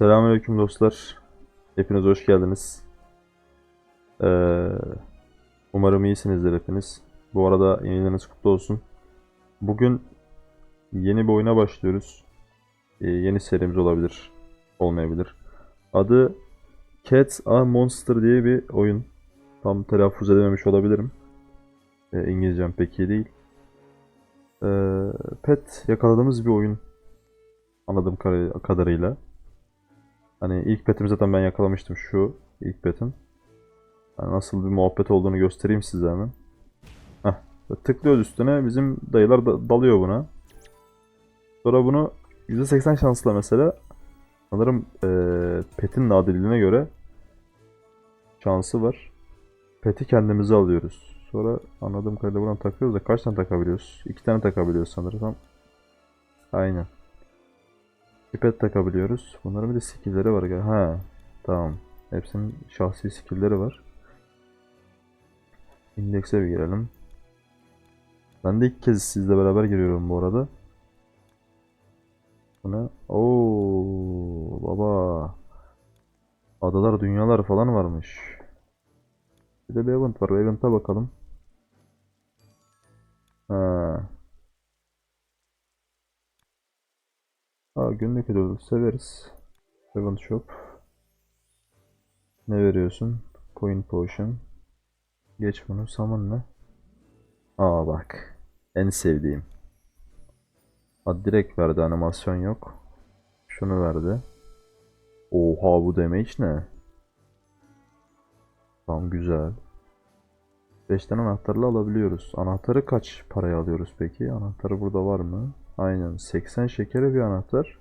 Selamünaleyküm dostlar. Hepiniz hoş geldiniz. Ee, umarım iyisinizdir hepiniz. Bu arada yenileriniz kutlu olsun. Bugün yeni bir oyuna başlıyoruz. Ee, yeni serimiz olabilir, olmayabilir. Adı Cats a Monster diye bir oyun. Tam telaffuz edememiş olabilirim. Ee, İngilizcem pek iyi değil. Ee, pet yakaladığımız bir oyun. Anladığım kadarıyla. Hani ilk petimi zaten ben yakalamıştım şu ilk petim. Yani nasıl bir muhabbet olduğunu göstereyim size hemen. Heh. Tıklıyoruz üstüne bizim dayılar da- dalıyor buna. Sonra bunu %80 şansla mesela sanırım eee petin nadirliğine göre şansı var. Peti kendimize alıyoruz. Sonra anladığım kadarıyla buradan takıyoruz da kaç tane takabiliyoruz? İki tane takabiliyoruz sanırım. Aynen. Pipet takabiliyoruz. Bunların bir de skill'leri var. Ha, tamam. Hepsinin şahsi skill'leri var. Index'e bir girelim. Ben de ilk kez sizle beraber giriyorum bu arada. Bu ne? Oo, baba. Adalar, dünyalar falan varmış. Bir de bir event var. Bir event'a bakalım. Ha. Aa, günlük ödül severiz. Event Shop. Ne veriyorsun? Coin Potion. Geç bunu. Summon ne? Aa bak. En sevdiğim. Ha, direkt verdi animasyon yok. Şunu verdi. Oha bu damage ne? Tamam güzel. 5 tane anahtarla alabiliyoruz. Anahtarı kaç paraya alıyoruz peki? Anahtarı burada var mı? Aynen 80 şekere bir anahtar.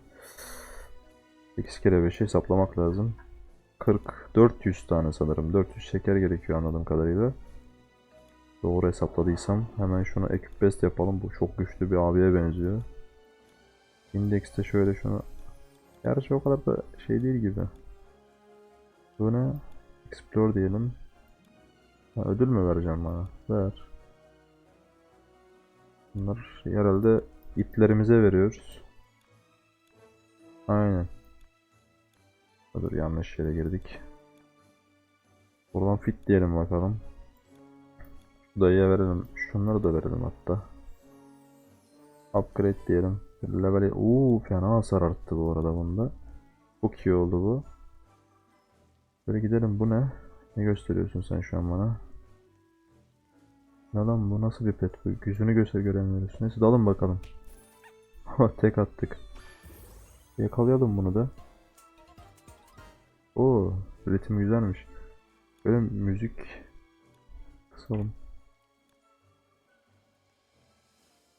8 kere 5'i hesaplamak lazım. 40 400 tane sanırım. 400 şeker gerekiyor anladığım kadarıyla. Doğru hesapladıysam hemen şunu ekip best yapalım. Bu çok güçlü bir abiye benziyor. Index'te şöyle şunu Gerçi o kadar da şey değil gibi. Bu ne? Explore diyelim. Ha, ödül mü vereceğim bana? Ver. Bunlar herhalde iplerimize veriyoruz. Aynen. Dur yanlış yere girdik. Buradan fit diyelim bakalım. Şu dayıya verelim. Şunları da verelim hatta. Upgrade diyelim. Level Uuu fena hasar arttı bu arada bunda. Çok iyi oldu bu. Böyle gidelim bu ne? Ne gösteriyorsun sen şu an bana? Ne lan bu nasıl bir pet bu? Yüzünü göster göremiyoruz. Neyse dalın bakalım. Tek attık. Yakalayalım bunu da. Oo, ritim güzelmiş. Böyle müzik kısalım.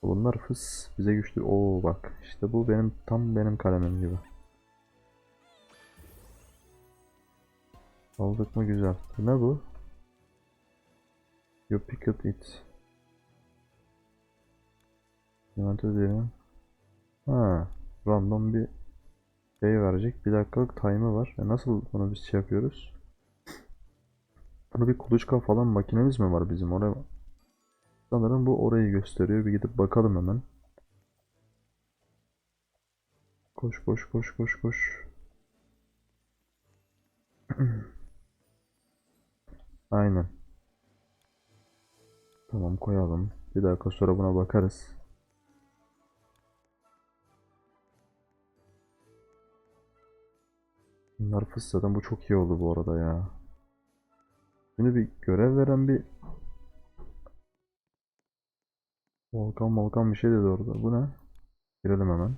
Bunlar fıs bize güçlü. Oo bak işte bu benim tam benim kalemim gibi. Aldık mı güzel. Ne bu? You picked it. Inventör diyelim. Ha, random bir şey verecek. Bir dakikalık time'ı var. E nasıl bunu biz şey yapıyoruz? Bunu bir kuluçka falan makinemiz mi var bizim oraya? Sanırım bu orayı gösteriyor. Bir gidip bakalım hemen. Koş koş koş koş koş. Aynen. Tamam koyalım. Bir dakika sonra buna bakarız. Bunlar fısladan bu çok iyi oldu bu arada ya. Şimdi bir görev veren bir Volkan volkan bir şey dedi orada. Bu ne? Girelim hemen.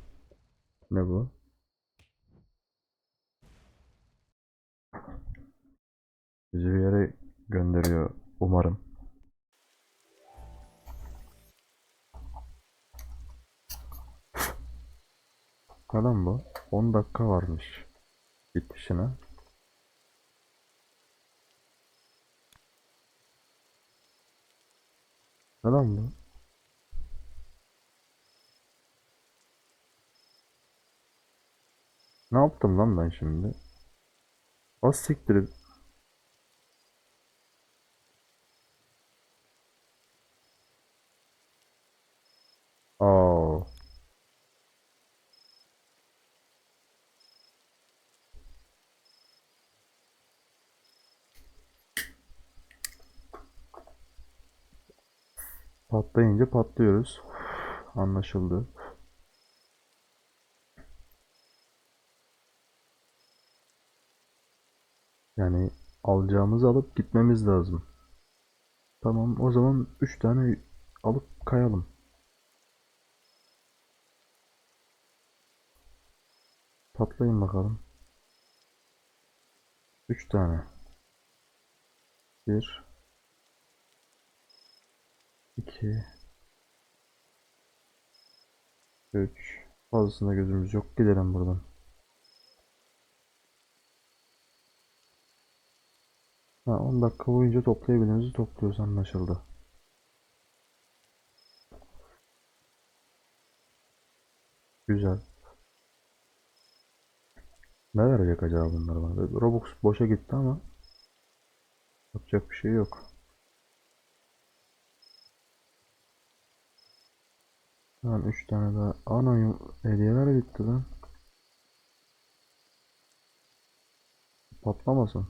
Ne bu? Bizi bir yere gönderiyor umarım. Ne lan bu? 10 dakika varmış. Bitişine. Ne lan bu? Ne yaptım lan ben şimdi? Az siktir. Aa. Patlayınca patlıyoruz. Anlaşıldı. Yani alacağımızı alıp gitmemiz lazım. Tamam, o zaman 3 tane alıp kayalım. Patlayın bakalım. 3 tane. 1 2 3 Fazlasında gözümüz yok. Gidelim buradan. Ha, 10 dakika boyunca toplayabildiğimizi topluyoruz anlaşıldı. Güzel. Ne verecek acaba bunlar bana? Robux boşa gitti ama yapacak bir şey yok. Lan 3 tane daha. Ana hediyeler bitti lan. Patlamasın.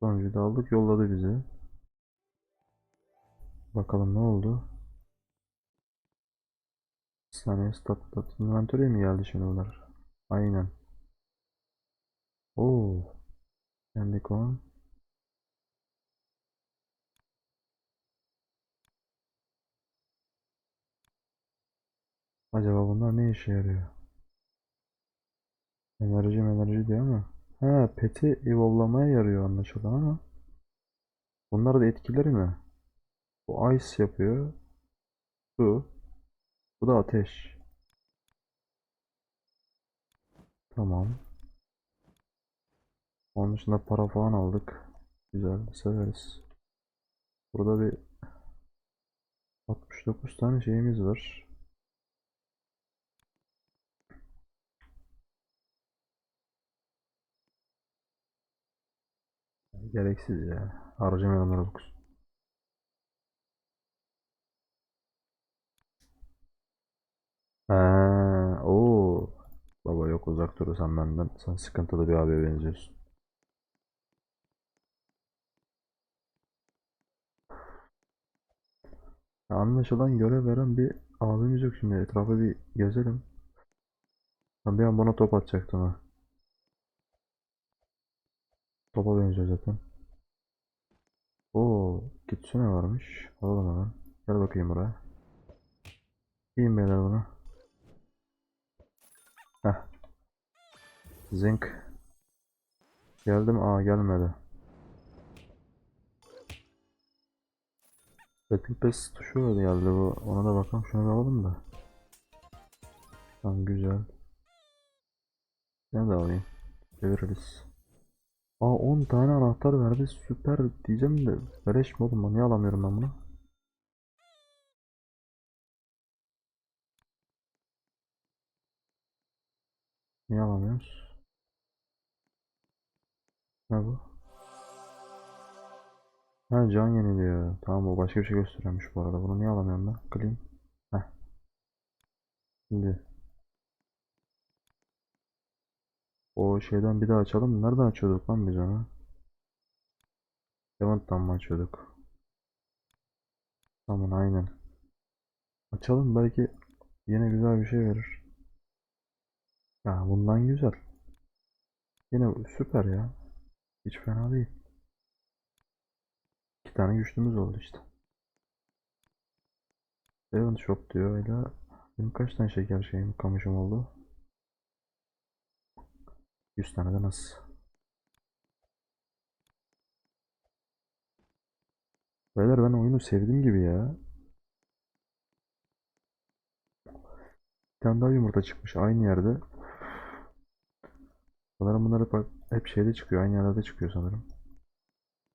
Sonuncuyu da aldık yolladı bize. Bakalım ne oldu? Bir saniye stat stat. Inventory'e mi geldi şimdi bunlar? Aynen. Oo. Geldik on. Acaba bunlar ne işe yarıyor? Enerji enerji diyor ama. Ha peti evolvlamaya yarıyor anlaşılan ama. Bunlar da etkileri mi? Bu ice yapıyor. Su. Bu da ateş. Tamam. Onun dışında para falan aldık. Güzel, severiz. Burada bir 69 tane şeyimiz var. Gereksiz ya. Harcamayalım Robux. Ha, oo. Baba yok uzak durursan benden. Sen sıkıntılı bir abiye benziyorsun. Anlaşılan görev veren bir abimiz yok şimdi. Etrafı bir gezelim. Ben bir an bana top atacaktım ha. Topa benziyor zaten. Oo, gitsene varmış. Alalım hemen. Gel bakayım buraya. İyiyim beyler buna. Heh. Zinc. Geldim. Aa gelmedi. Battle Pass tuşu öyle geldi bu. Ona da bakalım. Şunu bir alalım da. Tamam güzel. Ne de alayım. Çeviririz. Aa 10 tane anahtar verdi. Süper diyeceğim de. Beleş mi oğlum? Niye alamıyorum ben bunu? Niye alamıyoruz? Ne bu? Ha can yeniliyor. Tamam o başka bir şey gösteriyormuş bu arada. Bunu niye alamıyorum ben? Clean. Heh. Şimdi. O şeyden bir daha açalım. Nereden açıyorduk lan biz onu? Event'tan mı açıyorduk? Tamam aynen. Açalım belki yine güzel bir şey verir. Ya bundan güzel. Yine süper ya. Hiç fena değil. İki tane güçlümüz oldu işte. Event Shop diyor öyle. Benim kaç tane şeker şeyim kamışım oldu? 100 tane de nasıl? Beyler ben oyunu sevdim gibi ya. Bir tane daha yumurta çıkmış aynı yerde. Sanırım bunlar hep, hep şeyde çıkıyor. Aynı yerlerde çıkıyor sanırım.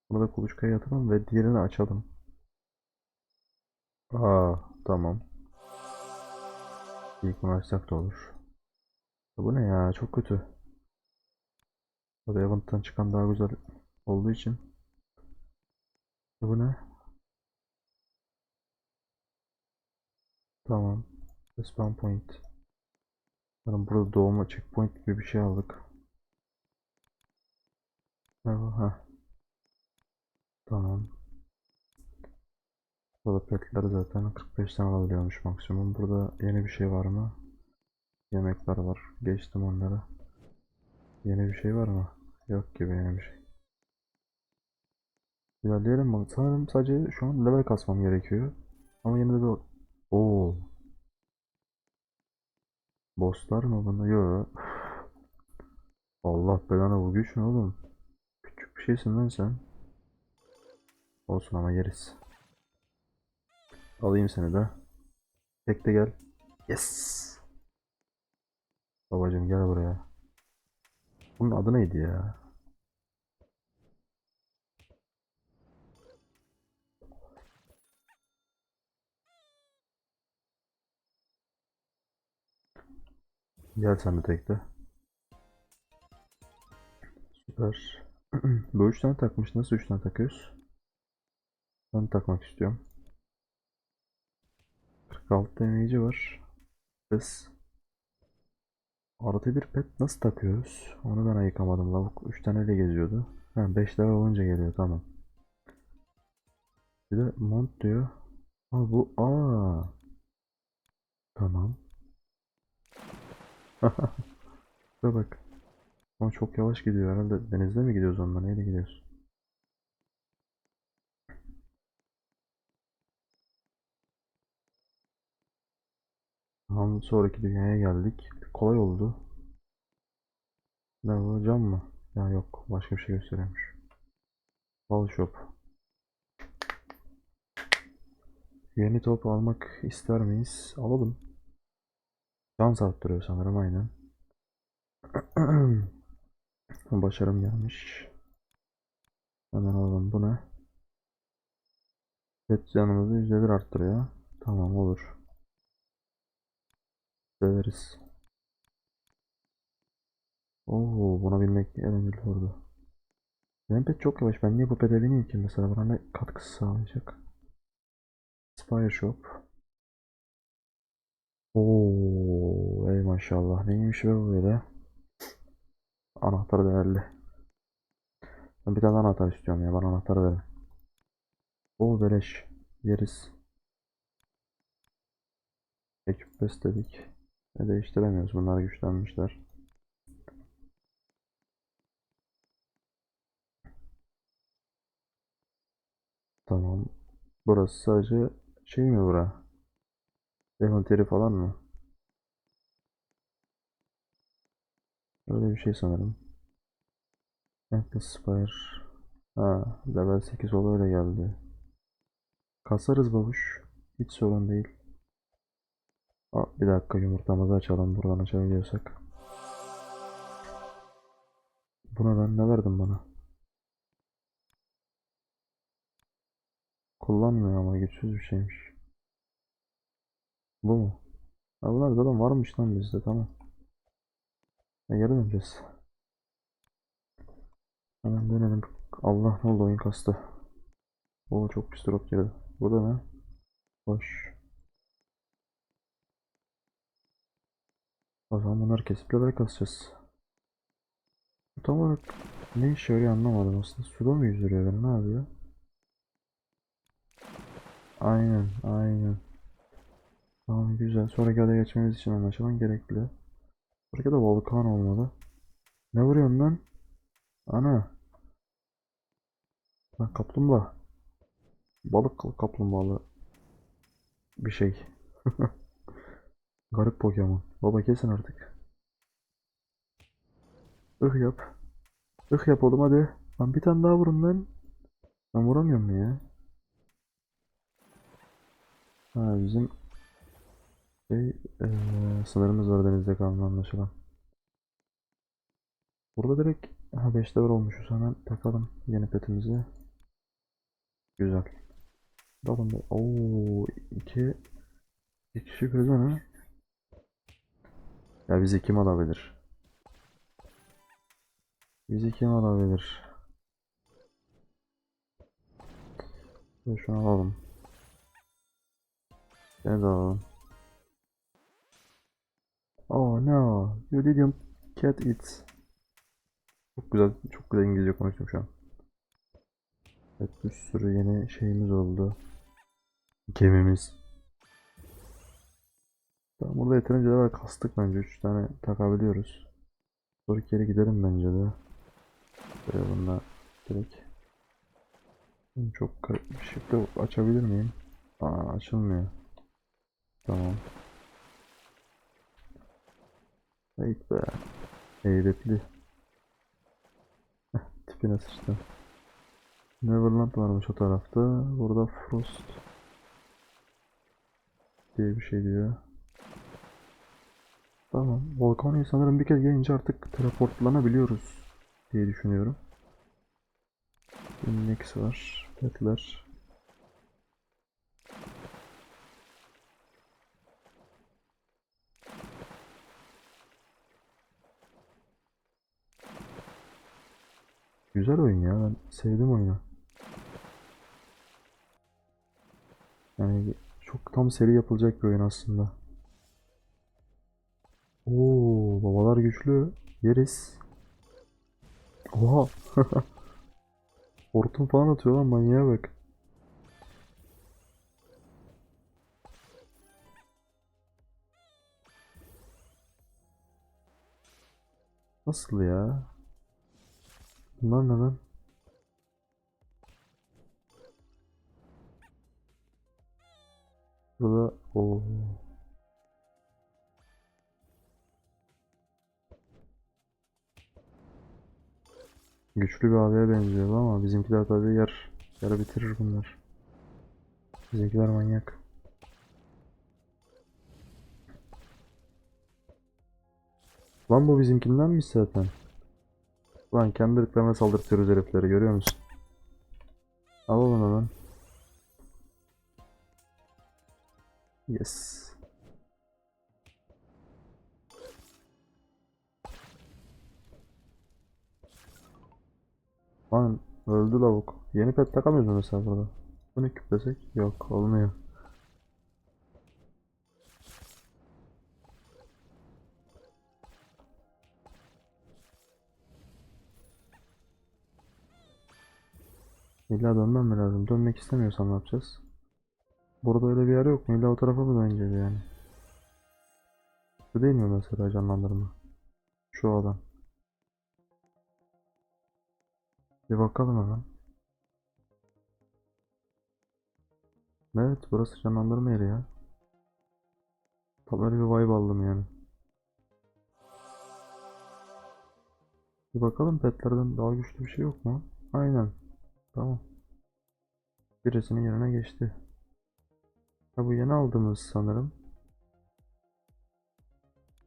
Bunu da kuluçkaya atalım ve diğerini açalım. Aa tamam. İlk bunu açsak da olur. Bu ne ya çok kötü. Tabii Event'tan çıkan daha güzel olduğu için. Bu ne? Tamam. Respawn point. Sanırım burada doğma checkpoint gibi bir şey aldık. Ne bu? Ha. Tamam. Burada petler zaten 45 tane alabiliyormuş maksimum. Burada yeni bir şey var mı? Yemekler var. Geçtim onları. Yeni bir şey var mı? Yok gibi yeni bir şey. İlerleyelim bak. Sanırım sadece şu an level kasmam gerekiyor. Ama yine de bir... Oo. Bosslar mı bunda? Yok. Allah belanı bu güç ne oğlum? Küçük bir şeysin lan sen. Olsun ama yeriz. Alayım seni de. Tek de gel. Yes. Babacım gel buraya. Bunun adı neydi ya? Gel sen de tekte. Süper. Bu üç tane takmış. Nasıl üç tane takıyoruz? Ben takmak istiyorum. 46 damage'i var. Biz artı bir pet nasıl takıyoruz? Onu ben ayıkamadım. Lavuk 3 taneyle geziyordu. Ha 5 level olunca geliyor tamam. Bir de mont diyor. Ha bu aa. Tamam. Şuraya bak. Ama çok yavaş gidiyor herhalde. Denizde mi gidiyoruz onunla? Neyle gidiyoruz? Tamam sonraki dünyaya geldik. Kolay oldu. Ne bu cam mı? Ya yok başka bir şey gösteriyormuş. Bal shop. Yeni top almak ister miyiz? Alalım. Şans arttırıyor sanırım aynen. Başarım gelmiş. Hemen alalım bu ne? Pet canımızı %1 arttırıyor. Tamam olur. Severiz. Oo, buna binmek eğlenceli olurdu. Pet çok yavaş. Ben niye bu pete bineyim ki mesela? Bana ne katkısı sağlayacak? Spire Shop. Oo, ey maşallah. Neymiş be bu böyle? Anahtar değerli. Ben bir tane anahtar istiyorum ya. Bana anahtar verin. Oo beleş. Yeriz. Ekip besledik. Ne değiştiremiyoruz. Bunlar güçlenmişler. Tamam. Burası sadece şey mi bura? Envanteri falan mı? Öyle bir şey sanırım. Spire. Ha, level 8 ol öyle geldi. Kasarız babuş. Hiç sorun değil. Aa, bir dakika yumurtamızı açalım buradan açabiliyorsak. Buna ben ne verdim bana? Kullanmıyor ama güçsüz bir şeymiş. Bu mu? Ha bunlar zaten varmış lan bizde tamam. E geri döneceğiz. Hemen dönelim. Allah ne oldu oyun kastı. Oo çok pis drop girdi. Burada ne? Boş. O zaman bunları kesip level kasacağız. Tam olarak ne işe yarıyor anlamadım aslında. Suda mı yüzdürüyor beni ne yapıyor? Aynen aynen. Tamam güzel. Sonraki adaya geçmemiz için anlaşılan gerekli. Sonraki da volkan olmalı. Ne vuruyorsun lan? Ana. Lan kaplumbağa. Balık kaplumbağalı bir şey. Garip Pokemon. Baba kesin artık. Ih yap. Ih yap oğlum hadi. Lan bir tane daha vurun lan. Ben vuramıyorum ya? Ha bizim şey eee, sınırımız var denizde kalma anlaşılan. Burada direkt ha 5 level olmuşuz hemen takalım yeni petimizi. Güzel. Dalın da ooo 2 2 kişi kırdı ha. Ya bizi kim alabilir? Bizi kim alabilir? Şunu alalım. De alalım. Oh no, you didn't get it. Çok güzel, çok güzel İngilizce konuştum şu an. Evet, bir sürü yeni şeyimiz oldu. Gemimiz. Tamam burada yeterince de var. Kastık bence. 3 tane takabiliyoruz. Sonra geri gidelim bence de. Böyle bununla direkt. Çok garip bir şekilde açabilir miyim? Aa açılmıyor. Tamam. Hayt be. Heybetli. Heh, Tipine sıçtı. Neverland varmış o tarafta. Burada Frost diye bir şey diyor. Tamam. Volcano'ya sanırım bir kez gelince artık teleportlanabiliyoruz diye düşünüyorum. Index var. Petler. Güzel oyun ya. Ben sevdim oyunu. Yani çok tam seri yapılacak bir oyun aslında. Oo, babalar güçlü. Yeriz. Oha. Hortum falan atıyor lan manyağa bak. Nasıl ya? Bunlar ne lan? Burada o güçlü bir abiye benziyor ama bizimkiler tabii yer yarı bitirir bunlar. Bizimkiler manyak. Lan bu bizimkindenmiş zaten. Lan kendi ırklarına saldırtıyoruz herifleri görüyor musun? Al onu lan. Yes. Lan öldü lavuk. Yeni pet takamıyoruz mesela burada? Bunu küplesek? Yok olmuyor. İlla dönmem mi lazım? Dönmek istemiyorsam ne yapacağız? Burada öyle bir yer yok mu? İlla o tarafa mı döneceğiz yani? Bu değil mi mesela canlandırma? Şu adam. Bir bakalım hemen. Evet burası canlandırma yeri ya. Tam öyle bir vibe aldım yani. Bir bakalım petlerden daha güçlü bir şey yok mu? Aynen. Tamam. Birisinin yerine geçti. Ha bu yeni aldığımız sanırım.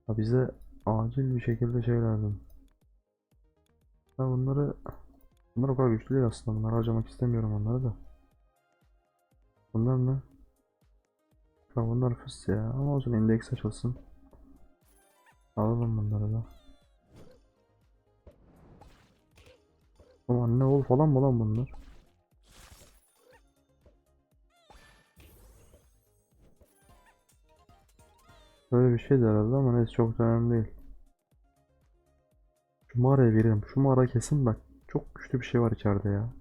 Ha bize acil bir şekilde şey lazım. Ha bunları bunlar o kadar güçlü değil aslında. Bunları harcamak istemiyorum onları da. Bunlar ne? Ha bunlar fıs ya. Ama olsun indeks açılsın. Alalım bunları da. Aman ne ol falan mı lan bunlar? Böyle bir şeydi herhalde ama neyse çok da önemli değil. Şu mağaraya girelim. Şu mağara kesin bak. Çok güçlü bir şey var içeride ya.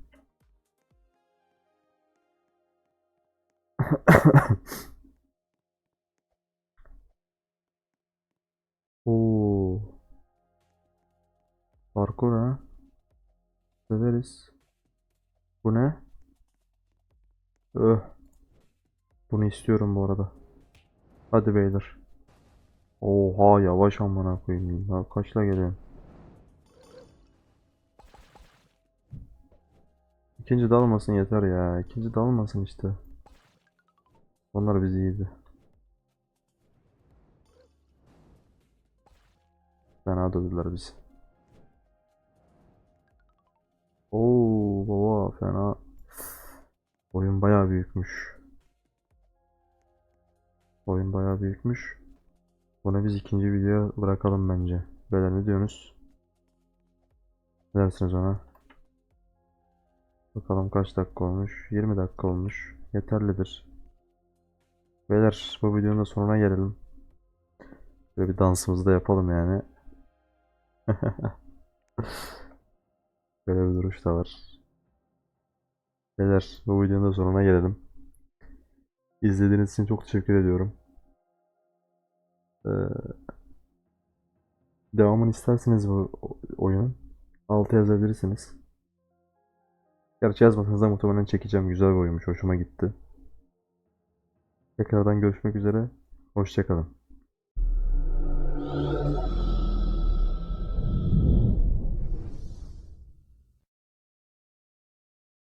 Severiz. Bu ne? Öh. Bunu istiyorum bu arada. Hadi beyler. Oha yavaş amına koyayım. Ya kaçla geliyorum? İkinci dalmasın yeter ya. İkinci dalmasın işte. Onlar bizi yedi. Fena dövdüler bizi. Büyükmüş. Oyun bayağı büyükmüş. Bunu biz ikinci videoya bırakalım bence. Beyler ne diyorsunuz? Ne dersiniz ona? Bakalım kaç dakika olmuş? 20 dakika olmuş. Yeterlidir. Beyler bu videonun da sonuna gelelim. Böyle bir dansımızı da yapalım yani. Böyle bir duruş da var. Beyler bu videonun da sonuna gelelim. İzlediğiniz için çok teşekkür ediyorum. Ee, devamını isterseniz bu oyunun altı yazabilirsiniz. Gerçi yazmasanız da muhtemelen çekeceğim. Güzel bir oyunmuş. Hoşuma gitti. Tekrardan görüşmek üzere. Hoşçakalın.